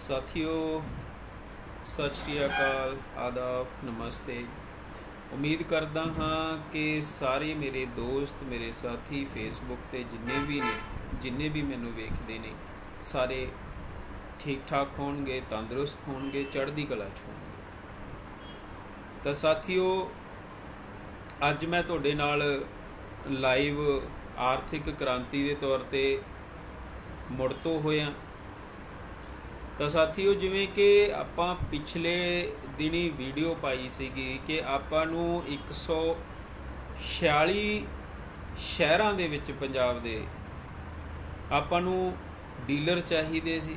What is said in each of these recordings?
ਸਾਥੀਓ, ਸਤਿ ਸ਼੍ਰੀ ਅਕਾਲ, ਆਦਾਬ, ਨਮਸਤੇ। ਉਮੀਦ ਕਰਦਾ ਹਾਂ ਕਿ ਸਾਰੇ ਮੇਰੇ ਦੋਸਤ, ਮੇਰੇ ਸਾਥੀ ਫੇਸਬੁੱਕ ਤੇ ਜਿੰਨੇ ਵੀ ਨੇ, ਜਿੰਨੇ ਵੀ ਮੈਨੂੰ ਵੇਖਦੇ ਨੇ, ਸਾਰੇ ਠੀਕ ਠਾਕ ਹੋਣਗੇ, ਤੰਦਰੁਸਤ ਹੋਣਗੇ, ਚੜ੍ਹਦੀ ਕਲਾ ਚ ਹੋਣਗੇ। ਤਾਂ ਸਾਥੀਓ, ਅੱਜ ਮੈਂ ਤੁਹਾਡੇ ਨਾਲ ਲਾਈਵ ਆਰਥਿਕ ਕ੍ਰਾਂਤੀ ਦੇ ਤੌਰ ਤੇ ਮੁੜ ਤੋਂ ਹੋਇਆ। ਤਾਂ ਸਾਥੀਓ, ਜਿਵੇਂ ਕਿ ਆਪਾਂ ਪਿਛਲੇ ਦਿਨੀ ਵੀਡੀਓ ਪਾਈ ਸੀਗੀ ਕਿ ਆਪਾਂ ਨੂੰ 146 ਸ਼ਹਿਰਾਂ ਦੇ ਵਿੱਚ ਪੰਜਾਬ ਦੇ ਆਪਾਂ ਨੂੰ ਡੀਲਰ ਚਾਹੀਦੇ ਸੀ।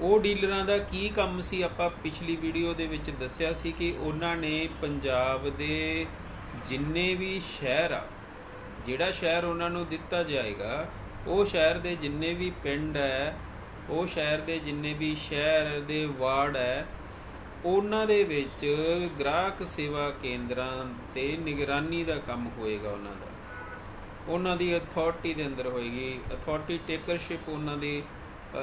ਉਹ ਡੀਲਰਾਂ ਦਾ ਕੀ ਕੰਮ ਸੀ? ਆਪਾਂ ਪਿਛਲੀ ਵੀਡੀਓ ਦੇ ਵਿੱਚ ਦੱਸਿਆ ਸੀ ਕਿ ਉਹਨਾਂ ਨੇ ਪੰਜਾਬ ਦੇ ਜਿੰਨੇ ਵੀ ਸ਼ਹਿਰ ਆ, ਜਿਹੜਾ ਸ਼ਹਿਰ ਉਹਨਾਂ ਨੂੰ ਦਿੱਤਾ ਜਾਏਗਾ, ਉਹ ਸ਼ਹਿਰ ਦੇ ਜਿੰਨੇ ਵੀ ਪਿੰਡ ਹੈ ਉਹ ਸ਼ਹਿਰ ਦੇ ਜਿੰਨੇ ਵੀ ਸ਼ਹਿਰ ਦੇ ਵਾਰਡ ਹੈ, ਉਹਨਾਂ ਦੇ ਵਿੱਚ ਗ੍ਰਾਹਕ ਸੇਵਾ ਕੇਂਦਰਾਂ ਤੇ ਨਿਗਰਾਨੀ ਦਾ ਕੰਮ ਹੋਏਗਾ ਉਹਨਾਂ ਦਾ। ਉਹਨਾਂ ਦੀ ਅਥਾਰਟੀ ਦੇ ਅੰਦਰ ਹੋਏਗੀ ਅਥਾਰਟੀ ਟੇਕਰਸ਼ਿਪ ਉਹਨਾਂ ਦੀ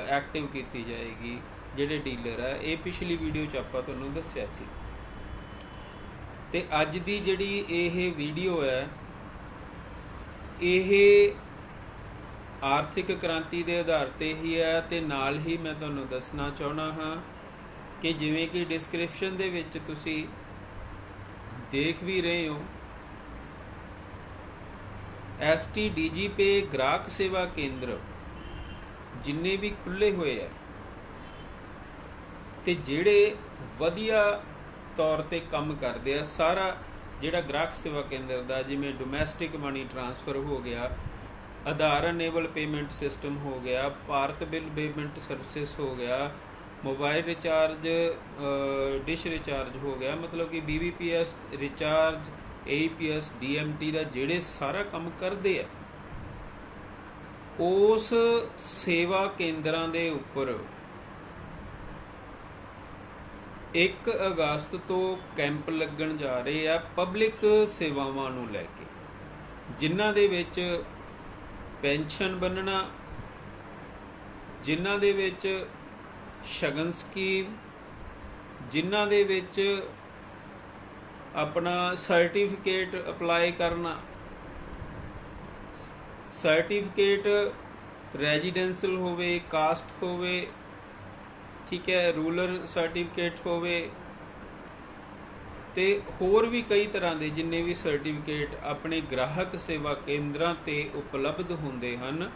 ਐਕਟਿਵ ਕੀਤੀ ਜਾਏਗੀ, ਜਿਹੜੇ ਡੀਲਰ ਹੈ। ਇਹ ਪਿਛਲੀ ਵੀਡੀਓ ਚ ਆਪਾਂ ਤੁਹਾਨੂੰ ਦੱਸਿਆ ਸੀ। ਤੇ ਅੱਜ ਦੀ ਜਿਹੜੀ ਇਹ ਵੀਡੀਓ ਹੈ, ਇਹ ਆਰਥਿਕ ਕ੍ਰਾਂਤੀ ਦੇ ਆਧਾਰ ਤੇ ਹੀ ਹੈ ਤੇ ਨਾਲ ਹੀ ਮੈਂ ਤੁਹਾਨੂੰ ਦੱਸਣਾ ਚਾਹਣਾ ਹਾਂ ਕਿ ਜਿਵੇਂ ਕਿ ਡਿਸਕ੍ਰਿਪਸ਼ਨ ਦੇ ਵਿੱਚ ਤੁਸੀਂ ਦੇਖ ਵੀ ਰਹੇ ਹੋ ਐਸਟੀ ਪੇ ਗ੍ਰਾਹਕ ਸੇਵਾ ਕੇਂਦਰ ਜਿੰਨੇ ਵੀ ਖੁੱਲੇ ਹੋਏ ਆ ਤੇ ਜਿਹੜੇ ਵਧੀਆ ਤੌਰ ਤੇ ਕੰਮ ਕਰਦੇ ਆ, ਸਾਰਾ ਜਿਹੜਾ ਗ੍ਰਾਹਕ ਸੇਵਾ ਕੇਂਦਰ ਦਾ ਜਿਵੇਂ ਡੋਮੈਸਟਿਕ ਮਨੀ ਟ੍ਰਾਂਸਫਰ ਹੋ ਗਿਆ ਆਧਾਰ ਅਨੇਬਲ ਪੇਮੈਂਟ ਸਿਸਟਮ ਹੋ ਗਿਆ, ਭਾਰਤ ਬਿੱਲ ਪੇਮੈਂਟ ਸਰਵਿਸਿਜ਼ ਹੋ ਗਿਆ, ਮੋਬਾਈਲ ਰਿਚਾਰਜ ਡਿਸ਼ ਰਿਚਾਰਜ ਹੋ ਗਿਆ, ਮਤਲਬ ਕਿ BBPS ਰਿਚਾਰਜ APS DMT ਦਾ ਜਿਹੜੇ ਸਾਰਾ ਕੰਮ ਕਰਦੇ ਆ, ਉਸ ਸੇਵਾ ਕੇਂਦਰਾਂ ਦੇ ਉੱਪਰ 1 ਅਗਸਤ ਤੋਂ ਕੈਂਪ ਲੱਗਣ ਜਾ ਰਹੇ ਆ ਪਬਲਿਕ ਸੇਵਾਵਾਂ ਨੂੰ ਲੈ ਕੇ, ਜਿਨ੍ਹਾਂ ਦੇ ਵਿੱਚ ਪੈਨਸ਼ਨ ਬੰਨਣਾ, ਜਿਨ੍ਹਾਂ ਦੇ ਵਿੱਚ ਸ਼ਗਨ ਸਕੀਮ, ਜਿਨ੍ਹਾਂ ਦੇ ਵਿੱਚ ਆਪਣਾ ਸਰਟੀਫਿਕੇਟ ਅਪਲਾਈ ਕਰਨਾ, ਸਰਟੀਫਿਕੇਟ ਰੈਜ਼ੀਡੈਂਸ਼ੀਅਲ ਹੋਵੇ, ਕਾਸਟ ਹੋਵੇ, ਠੀਕ ਹੈ, ਰੂਲਰ ਸਰਟੀਫਿਕੇਟ ਹੋਵੇ ਤੇ ਹੋਰ ਵੀ ਕਈ ਤਰ੍ਹਾਂ ਦੇ ਜਿੰਨੇ ਵੀ ਸਰਟੀਫਿਕੇਟ ਆਪਣੇ ਗ੍ਰਾਹਕ ਸੇਵਾ ਕੇਂਦਰਾਂ ਤੇ ਉਪਲਬਧ ਹੁੰਦੇ ਹਨ,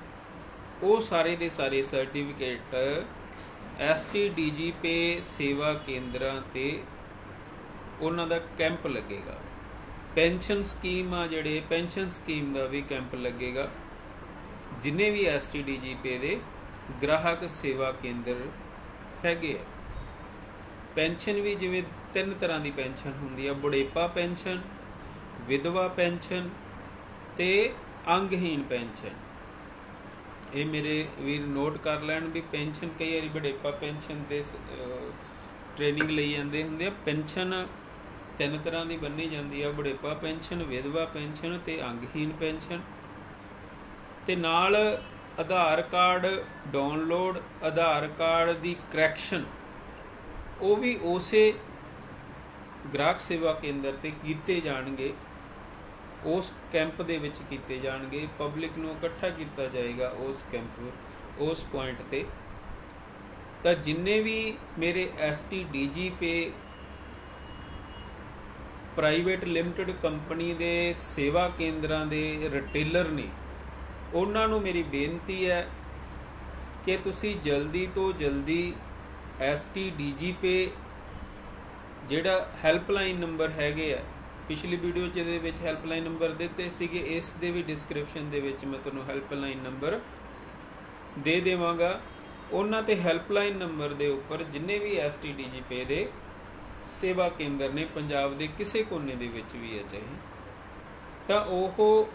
ਉਹ ਸਾਰੇ ਦੇ ਸਾਰੇ ਸਰਟੀਫਿਕੇਟ ਐਸਟੀਡੀਜੀਪੀ ਸੇਵਾ ਕੇਂਦਰਾਂ ਤੇ ਉਹਨਾਂ ਦਾ ਕੈਂਪ ਲੱਗੇਗਾ। ਪੈਨਸ਼ਨ ਸਕੀਮ ਆ ਜਿਹੜੇ, ਪੈਨਸ਼ਨ ਸਕੀਮ ਦਾ ਵੀ ਕੈਂਪ ਲੱਗੇਗਾ। ਜਿੰਨੇ ਵੀ ਐਸਟੀਡੀਜੀਪੀ ਦੇ ਗ੍ਰਾਹਕ ਸੇਵਾ ਕੇਂਦਰ ਹੈਗੇ ਆ। ਪੈਨਸ਼ਨ ਵੀ ਜਿਵੇਂ ਤਿੰਨ ਤਰ੍ਹਾਂ ਦੀ ਪੈਨਸ਼ਨ ਹੁੰਦੀ ਆ, ਬੁਢੇਪਾ ਪੈਨਸ਼ਨ, ਵਿਧਵਾ ਪੈਨਸ਼ਨ ਤੇ ਅੰਗਹੀਨ ਪੈਨਸ਼ਨ। ਇਹ ਮੇਰੇ ਵੀਰ ਨੋਟ ਕਰ ਲੈਣ ਵੀ ਪੈਨਸ਼ਨ ਕਈ ਵਾਰੀ ਬੁਢੇਪਾ ਪੈਨਸ਼ਨ ਦੇ ਟ੍ਰੇਨਿੰਗ ਲਈ ਜਾਂਦੇ ਹੁੰਦੇ ਆ। ਪੈਨਸ਼ਨ ਤਿੰਨ ਤਰ੍ਹਾਂ ਦੀ ਬੰਨੀ ਜਾਂਦੀ ਆ, ਬੁਢੇਪਾ ਪੈਨਸ਼ਨ, ਵਿਧਵਾ ਪੈਨਸ਼ਨ ਤੇ ਅੰਗਹੀਨ ਪੈਨਸ਼ਨ। ਤੇ ਨਾਲ Aadhaar card download Aadhaar card ਦੀ ਕਰੈਕਸ਼ਨ ਉਹ ਵੀ ਉਸੇ ਗ੍ਰਾਹਕ ਸੇਵਾ ਕੇਂਦਰ ਤੇ ਕੀਤੇ ਜਾਣਗੇ। ਉਸ ਕੈਂਪ ਦੇ ਵਿੱਚ ਕੀਤੇ ਜਾਣਗੇ। ਪਬਲਿਕ ਨੂੰ ਇਕੱਠਾ ਕੀਤਾ ਜਾਏਗਾ ਉਸ ਕੈਂਪ ਉਸ ਪੁਆਇੰਟ ਤੇ। ਤਾਂ ਜਿੰਨੇ ਵੀ ਮੇਰੇ S T D G P private limited company ਦੇ ਸੇਵਾ ਕੇਂਦਰਾਂ ਦੇ ਰਿਟੇਲਰ ਨੇ, ਉਹਨਾਂ ਨੂੰ ਮੇਰੀ ਬੇਨਤੀ ਹੈ ਕਿ ਤੁਸੀਂ ਜਲਦੀ ਤੋਂ ਜਲਦੀ S T D G P ਜਿਹੜਾ ਹੈਲਪਲਾਈਨ ਨੰਬਰ ਹੈਗੇ ਆ, ਪਿਛਲੀ ਵੀਡੀਓ ਚ ਇਹਦੇ ਵਿੱਚ ਹੈਲਪਲਾਈਨ ਨੰਬਰ ਦਿੱਤੇ ਸੀਗੇ, ਇਸ ਦੇ ਵੀ ਡਿਸਕ੍ਰਿਪਸ਼ਨ ਦੇ ਵਿੱਚ ਮੈਂ ਤੁਹਾਨੂੰ ਹੈਲਪਲਾਈਨ ਨੰਬਰ ਦੇ ਦੇਵਾਂਗਾ। ਉਹਨਾਂ ਤੇ ਹੈਲਪਲਾਈਨ ਨੰਬਰ ਦੇ ਉੱਪਰ ਜਿੰਨੇ ਵੀ ਐਸਟੀ ਡੀਜੀਪੀ ਦੇ ਸੇਵਾ ਕੇਂਦਰ ਨੇ, ਪੰਜਾਬ ਦੇ ਕਿਸੇ ਕੋਨੇ ਦੇ ਵਿੱਚ ਵੀ ਹੈ ਚਾਹੇ, ਤਾਂ ਉਹ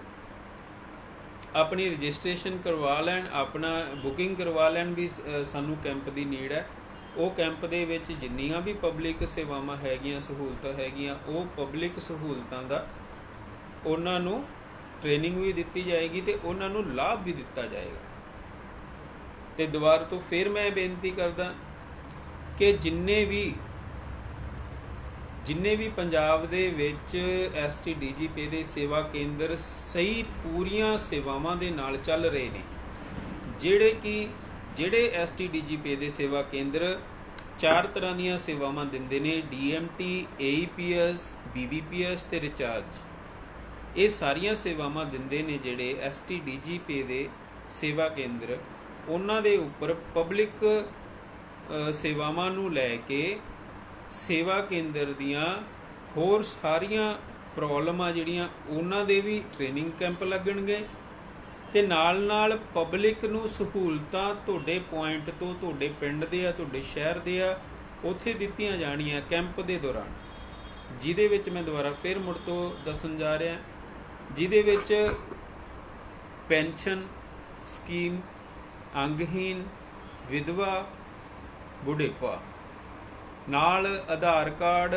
ਆਪਣੀ ਰਜਿਸਟ੍ਰੇਸ਼ਨ ਕਰਵਾ ਲੈਣ, ਆਪਣਾ ਬੁਕਿੰਗ ਕਰਵਾ ਲੈਣ ਵੀ ਸਾਨੂੰ ਕੈਂਪ ਦੀ ਨੀਡ ਹੈ। ਉਹ ਕੈਂਪ ਦੇ ਵਿੱਚ ਜਿੰਨੀਆਂ ਵੀ ਪਬਲਿਕ ਸੇਵਾਵਾਂ ਹੈਗੀਆਂ, ਸਹੂਲਤਾਂ ਹੈਗੀਆਂ, ਉਹ ਪਬਲਿਕ ਸਹੂਲਤਾਂ ਦਾ ਉਹਨਾਂ ਨੂੰ ਟ੍ਰੇਨਿੰਗ ਵੀ ਦਿੱਤੀ ਜਾਏਗੀ ਤੇ ਉਹਨਾਂ ਨੂੰ ਲਾਭ ਵੀ ਦਿੱਤਾ ਜਾਏਗਾ। ਤੇ ਦੁਬਾਰਾ ਤੋਂ ਫਿਰ ਮੈਂ ਬੇਨਤੀ ਕਰਦਾ ਕਿ ਜਿੰਨੇ ਵੀ ਜਿੰਨੇ ਵੀ ਪੰਜਾਬ ਦੇ ਵਿੱਚ ਐਸਟੀ ਡੀਜੀਪੀ ਦੇ ਸੇਵਾ ਕੇਂਦਰ ਸਹੀ ਪੂਰੀਆਂ ਸੇਵਾਵਾਂ ਦੇ ਨਾਲ ਚੱਲ ਰਹੇ ਨੇ, ਜਿਹੜੇ ਕਿ ਜਿਹੜੇ ਐਸਟੀ ਪੇ ਦੇ ਸੇਵਾ ਕੇਂਦਰ ਚਾਰ ਤਰ੍ਹਾਂ ਦੀਆਂ ਸੇਵਾਵਾਂ ਦਿੰਦੇ ਨੇ ਡੀਐਮਟੀ ਏਈਪੀਐਸ ਬੀਬੀਪੀਐਸ ਤੇ ਰਿਚਾਰਜ। ਇਹ ਸਾਰੀਆਂ ਸੇਵਾਵਾਂ ਦਿੰਦੇ ਨੇ ਜਿਹੜੇ ਐਸਟੀ ਪੇ ਦੇ ਸੇਵਾ ਕੇਂਦਰ। ਉਹਨਾਂ ਦੇ ਉੱਪਰ ਪਬਲਿਕ ਸੇਵਾਵਾਂ ਨੂੰ ਲੈ ਕੇ ਸੇਵਾ ਕੇਂਦਰ ਦੀਆਂ ਹੋਰ ਸਾਰੀਆਂ ਪ੍ਰੋਬਲਮਾਂ ਜਿਹੜੀਆਂ, ਉਹਨਾਂ ਦੇ ਵੀ ਟ੍ਰੇਨਿੰਗ ਕੈਂਪ ਲੱਗਣਗੇ। ਤੇ ਨਾਲ ਨਾਲ ਪਬਲਿਕ ਨੂੰ ਸਹੂਲਤਾਂ ਤੁਹਾਡੇ ਪੁਆਇੰਟ ਤੋਂ ਤੁਹਾਡੇ ਪਿੰਡ ਦੇ ਆ, ਤੁਹਾਡੇ ਸ਼ਹਿਰ ਦੇ ਆ, ਉੱਥੇ ਦਿੱਤੀਆਂ ਜਾਣੀਆਂ ਕੈਂਪ ਦੇ ਦੌਰਾਨ। ਜਿਹਦੇ ਵਿੱਚ ਮੈਂ ਦੁਬਾਰਾ ਫਿਰ ਮੁੜ ਤੋਂ ਦੱਸਣ ਜਾ ਰਿਹਾ, ਜਿਹਦੇ ਵਿੱਚ ਪੈਨਸ਼ਨ ਸਕੀਮ ਅੰਗਹੀਨ ਵਿਧਵਾ, ਬੁਢੇਪਾ। ਨਾਲ ਆਧਾਰ ਕਾਰਡ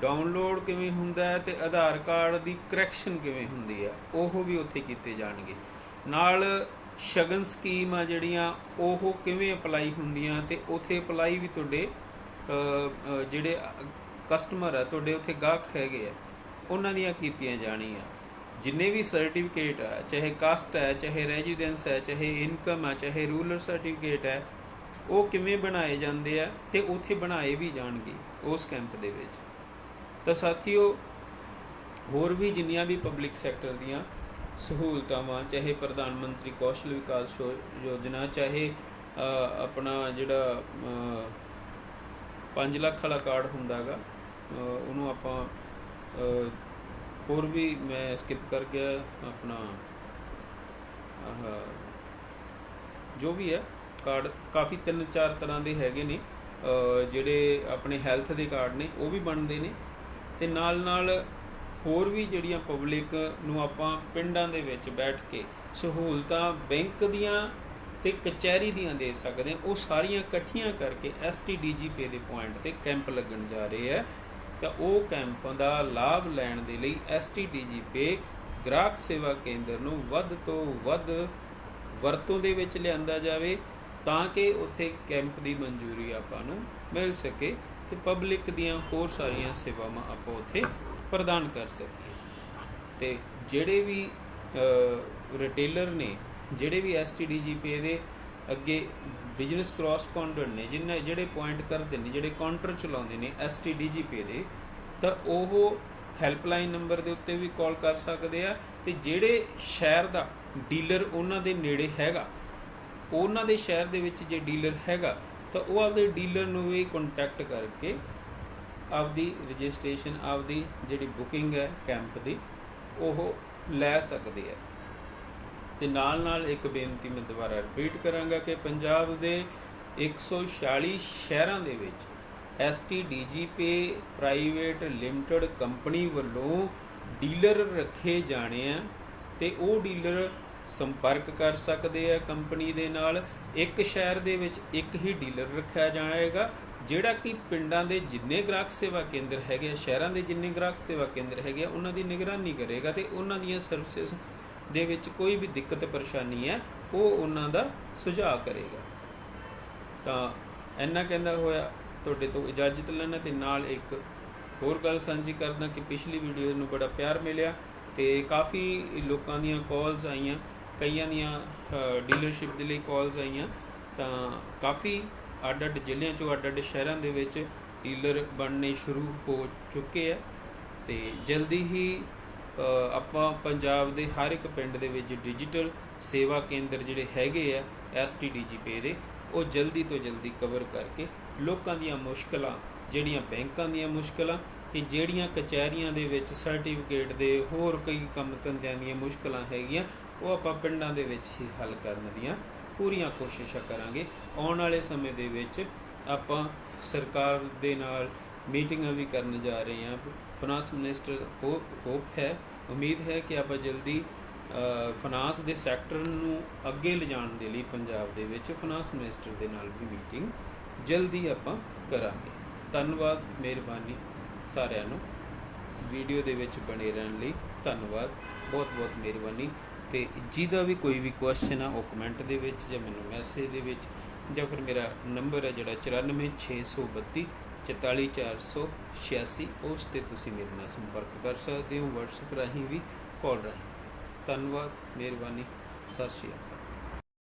ਡਾਊਨਲੋਡ ਕਿਵੇਂ ਹੁੰਦਾ ਹੈ ਤੇ ਆਧਾਰ ਕਾਰਡ ਦੀ ਕਰੈਕਸ਼ਨ ਕਿਵੇਂ ਹੁੰਦੀ ਹੈ, ਉਹ ਵੀ ਉੱਥੇ ਕੀਤੇ ਜਾਣਗੇ। ਨਾਲ ਸ਼ਗਨ ਸਕੀਮ ਆ ਜਿਹੜੀਆਂ ਉਹ ਕਿਵੇਂ ਅਪਲਾਈ ਹੁੰਦੀਆਂ ਤੇ ਉੱਥੇ ਅਪਲਾਈ ਵੀ ਤੁਹਾਡੇ ਜਿਹੜੇ ਕਸਟਮਰ ਆ, ਤੁਹਾਡੇ ਉੱਥੇ ਗਾਹਕ ਹੈਗੇ ਆ, ਉਹਨਾਂ ਦੀਆਂ ਕੀਤੀਆਂ ਜਾਣੀਆਂ। ਜਿੰਨੇ ਵੀ ਸਰਟੀਫਿਕੇਟ ਆ, ਚਾਹੇ ਕਾਸਟ ਹੈ ਚਾਹੇ ਰੈਜ਼ੀਡੈਂਸ ਹੈ ਚਾਹੇ ਇਨਕਮ ਆ, ਚਾਹੇ ਰੂਰਲ ਸਰਟੀਫਿਕੇਟ ਹੈ ਉਹ ਕਿਵੇਂ ਬਣਾਏ ਜਾਂਦੇ ਆ ਤੇ ਉਥੇ ਬਣਾਏ ਵੀ ਜਾਣਗੇ ਉਸ ਕੈਂਪ ਦੇ ਵਿੱਚ। ਤਾਂ ਸਾਥੀਓ, ਹੋਰ ਵੀ ਜਿੰਨੀਆਂ ਵੀ ਪਬਲਿਕ ਸੈਕਟਰ ਦੀਆਂ ਸਹੂਲਤਾਵਾਂ ਚਾਹੇ ਪ੍ਰਧਾਨ ਮੰਤਰੀ ਕੌਸ਼ਲ ਵਿਕਾਸ ਯੋਜਨਾ, ਚਾਹੇ ਆਪਣਾ ਜਿਹੜਾ 5 ਲੱਖ ਵਾਲਾ ਕਾਰਡ ਹੁੰਦਾਗਾ ਉਹਨੂੰ ਆਪਾਂ ਹੋਰ ਵੀ ਮੈਂ ਸਕਿਪ ਕਰ ਗਿਆ, ਆਪਣਾ ਜੋ ਵੀ ਹੈ, ਕਾਰਡ ਕਾਫੀ ਤਿੰਨ ਚਾਰ ਤਰ੍ਹਾਂ ਦੇ ਹੈਗੇ ਨੇ ਜਿਹੜੇ ਆਪਣੇ ਹੈਲਥ ਦੇ ਕਾਰਡ ਨੇ, ਉਹ ਵੀ ਬਣਦੇ ਨੇ, ਤੇ ਨਾਲ ਨਾਲ ਹੋਰ ਵੀ ਜਿਹੜੀਆਂ ਪਬਲਿਕ ਨੂੰ ਆਪਾਂ ਪਿੰਡਾਂ ਦੇ ਵਿੱਚ ਬੈਠ ਕੇ ਸਹੂਲਤਾਂ ਬੈਂਕ ਦੀਆਂ ਤੇ ਕਚਹਿਰੀ ਦੀਆਂ ਦੇ ਸਕਦੇ ਹਾਂ, ਉਹ ਸਾਰੀਆਂ ਇਕੱਠੀਆਂ ਕਰਕੇ ਐਸਟੀਡੀਜੀਪੀ ਦੇ ਪੁਆਇੰਟ ਤੇ ਕੈਂਪ ਲੱਗਣ ਜਾ ਰਹੇ ਹੈ। ਤਾਂ ਉਹ ਕੈਂਪ ਦਾ ਲਾਭ ਲੈਣ ਦੇ ਲਈ ਐਸਟੀਡੀਜੀਪੀ ਗ੍ਰਾਹਕ ਸੇਵਾ ਕੇਂਦਰ ਨੂੰ ਵੱਧ ਤੋਂ ਵੱਧ ਵਰਤੋਂ ਦੇ ਵਿੱਚ ਲਿਆਂਦਾ ਜਾਵੇ ਤਾਂ ਕਿ ਉੱਥੇ ਕੈਂਪ ਦੀ ਮਨਜ਼ੂਰੀ ਆਪਾਂ ਨੂੰ ਮਿਲ ਸਕੇ ਤੇ ਪਬਲਿਕ ਦੀਆਂ ਹੋਰ ਸਾਰੀਆਂ ਸੇਵਾਵਾਂ ਆਪਾਂ ਉੱਥੇ ਪ੍ਰਦਾਨ ਕਰ ਸਕੀਏ। ਤੇ ਜਿਹੜੇ ਵੀ ਰਿਟੇਲਰ ਨੇ, ਜਿਹੜੇ ਵੀ ਐਸਟੀਡੀਜੀਪੀ ਦੇ ਅੱਗੇ ਬਿਜ਼ਨਸ ਕਰਸਪੋਂਡੈਂਟ ਨੇ ਜਿਨ੍ਹਾਂ ਜਿਹੜੇ ਪੁਆਇੰਟ ਕਰਦੇ ਨੇ, ਜਿਹੜੇ ਕਾਊਂਟਰ ਚਲਾਉਂਦੇ ਨੇ ਐਸਟੀਡੀਜੀਪੀ ਦੇ, ਤਾਂ ਉਹ ਹੈਲਪਲਾਈਨ ਨੰਬਰ ਦੇ ਉੱਤੇ ਵੀ ਕਾਲ ਕਰ ਸਕਦੇ ਆ ਤੇ ਜਿਹੜੇ ਸ਼ਹਿਰ ਦਾ ਡੀਲਰ ਉਹਨਾਂ ਦੇ ਨੇੜੇ ਹੈਗਾ, ਉਹਨਾਂ ਦੇ ਸ਼ਹਿਰ ਦੇ ਵਿੱਚ ਜੇ ਡੀਲਰ ਹੈਗਾ, ਤਾਂ ਉਹ ਆਪਦੇ ਡੀਲਰ ਨੂੰ ਵੀ ਕੰਟੈਕਟ ਕਰਕੇ ਆਪਦੀ ਰਜਿਸਟ੍ਰੇਸ਼ਨ, ਆਪਦੀ ਜਿਹੜੀ ਬੁਕਿੰਗ ਹੈ ਕੈਂਪ ਦੀ, ਉਹ ਲੈ ਸਕਦੇ ਹੈ। ਤੇ ਨਾਲ ਨਾਲ ਇੱਕ ਬੇਨਤੀ ਮੈਂ ਦੁਬਾਰਾ ਰਿਪੀਟ ਕਰਾਂਗਾ ਕਿ ਪੰਜਾਬ ਦੇ 146 ਸ਼ਹਿਰਾਂ ਦੇ ਵਿੱਚ S T D G P private limited company ਵੱਲੋਂ ਡੀਲਰ ਰੱਖੇ ਜਾਣੇ ਆ ਤੇ ਉਹ ਡੀਲਰ ਸੰਪਰਕ ਕਰ ਸਕਦੇ ਆ ਕੰਪਨੀ ਦੇ ਨਾਲ। ਇੱਕ ਸ਼ਹਿਰ ਦੇ ਵਿੱਚ ਇੱਕ ਹੀ ਡੀਲਰ ਰੱਖਿਆ ਜਾਏਗਾ ਜਿਹੜਾ ਕਿ ਪਿੰਡਾਂ ਦੇ ਜਿੰਨੇ ਗ੍ਰਾਹਕ ਸੇਵਾ ਕੇਂਦਰ ਹੈਗੇ ਆ, ਸ਼ਹਿਰਾਂ ਦੇ ਜਿੰਨੇ ਗ੍ਰਾਹਕ ਸੇਵਾ ਕੇਂਦਰ ਹੈਗੇ ਆ, ਉਹਨਾਂ ਦੀ ਨਿਗਰਾਨੀ ਕਰੇਗਾ ਤੇ ਉਹਨਾਂ ਦੀਆਂ ਸਰਵਿਸਿਜ਼ ਦੇ ਵਿੱਚ ਕੋਈ ਵੀ ਦਿੱਕਤ ਪਰੇਸ਼ਾਨੀ ਹੈ, ਉਹ ਉਹਨਾਂ ਦਾ ਸੁਝਾਅ ਕਰੇਗਾ। ਤਾਂ ਇੰਨਾ ਕਹਿੰਦਾ ਹੋਇਆ ਤੁਹਾਡੇ ਤੋਂ ਇਜਾਜ਼ਤ ਲੈਣਾ ਤੇ ਨਾਲ ਇੱਕ ਹੋਰ ਗੱਲ ਸਾਂਝੀ ਕਰਦਾ ਕਿ ਪਿਛਲੀ ਵੀਡੀਓ ਨੂੰ ਬੜਾ ਪਿਆਰ ਮਿਲਿਆ ਤੇ ਕਾਫੀ ਲੋਕਾਂ ਦੀਆਂ ਕਾਲਸ ਆਈਆਂ, ਕਈਆਂ ਦੀਆਂ ਡੀਲਰਸ਼ਿਪ ਦੇ ਲਈ ਕਾਲਸ ਆਈਆਂ, ਤਾਂ ਕਾਫੀ ਅੱਡ-ਅੱਡ ਜ਼ਿਲ੍ਹਿਆਂ ਚੋਂ ਅੱਡ-ਅੱਡ ਸ਼ਹਿਰਾਂ ਦੇ ਵਿੱਚ ਡੀਲਰ ਬਣਨੇ ਸ਼ੁਰੂ ਹੋ ਚੁੱਕੇ ਆ ਤੇ ਜਲਦੀ ਹੀ ਆਪਾਂ ਪੰਜਾਬ ਦੇ ਹਰ ਇੱਕ ਪਿੰਡ ਦੇ ਵਿੱਚ ਡਿਜੀਟਲ ਸੇਵਾ ਕੇਂਦਰ ਜਿਹੜੇ ਹੈਗੇ ਆ ਐਸਟੀਡੀਜੀਪੀ ਦੇ, ਉਹ ਜਲਦੀ ਤੋਂ ਜਲਦੀ ਕਵਰ ਕਰਕੇ ਲੋਕਾਂ ਦੀਆਂ ਮੁਸ਼ਕਲਾਂ, ਜਿਹੜੀਆਂ ਬੈਂਕਾਂ ਦੀਆਂ ਮੁਸ਼ਕਲਾਂ ਤੇ ਜਿਹੜੀਆਂ ਕਚਹਿਰੀਆਂ ਦੇ ਵਿੱਚ ਸਰਟੀਫਿਕੇਟ ਦੇ ਹੋਰ ਕਈ ਕੰਮ ਧੰਦਿਆਂ ਦੀਆਂ ਮੁਸ਼ਕਲਾਂ ਹੈਗੀਆਂ, ਉਹ ਆਪਾਂ ਪਿੰਡਾਂ ਦੇ ਵਿੱਚ ਹੀ ਹੱਲ ਕਰਨ ਦੀਆਂ ਪੂਰੀਆਂ ਕੋਸ਼ਿਸ਼ਾਂ ਕਰਾਂਗੇ। ਆਉਣ ਵਾਲੇ ਸਮੇਂ ਦੇ ਵਿੱਚ ਆਪਾਂ ਸਰਕਾਰ ਦੇ ਨਾਲ ਮੀਟਿੰਗਾਂ ਵੀ ਕਰਨ ਜਾ ਰਹੇ ਹਾਂ। ਫਾਈਨਾਂਸ ਮਿਨਿਸਟਰ ਹੋਪ ਹੈ, ਉਮੀਦ ਹੈ ਕਿ ਆਪਾਂ ਜਲਦੀ ਫਾਈਨਾਂਸ ਦੇ ਸੈਕਟਰ ਨੂੰ ਅੱਗੇ ਲਿਜਾਣ ਦੇ ਲਈ ਪੰਜਾਬ ਦੇ ਵਿੱਚ ਫਾਈਨਾਂਸ ਮਿਨਿਸਟਰ ਦੇ ਨਾਲ ਵੀ ਮੀਟਿੰਗ ਜਲਦੀ ਆਪਾਂ ਕਰਾਂਗੇ। ਧੰਨਵਾਦ, ਮਿਹਰਬਾਨੀ ਸਾਰਿਆਂ ਨੂੰ। ਵੀਡੀਓ ਦੇ ਵਿੱਚ ਬਣੇ ਰਹਿਣ ਲਈ ਧੰਨਵਾਦ। ਬਹੁਤ ਬਹੁਤ ਮਿਹਰਬਾਨੀ। ਤੇ ਜਿਹਦਾ ਵੀ ਕੋਈ ਵੀ ਕੁਐਸਚਨ ਆ, ਉਹ ਕਮੈਂਟ ਦੇ ਵਿੱਚ ਜਾਂ ਮੈਨੂੰ ਮੈਸੇਜ ਦੇ ਵਿੱਚ ਜਾਂ ਫਿਰ ਮੇਰਾ ਨੰਬਰ ਹੈ ਜਿਹੜਾ 94632 44486 ਉਸ ਤੇ ਤੁਸੀਂ ਮੇਰੇ ਨਾਲ ਸੰਪਰਕ ਕਰ ਸਕਦੇ ਹੋ, WhatsApp ਰਾਹੀਂ ਵੀ ਕਾਲ ਰਾਹੀਂ। ਧੰਨਵਾਦ, ਮਿਹਰਬਾਨੀ, ਸਤਿ ਸ਼੍ਰੀ ਅਕਾਲ।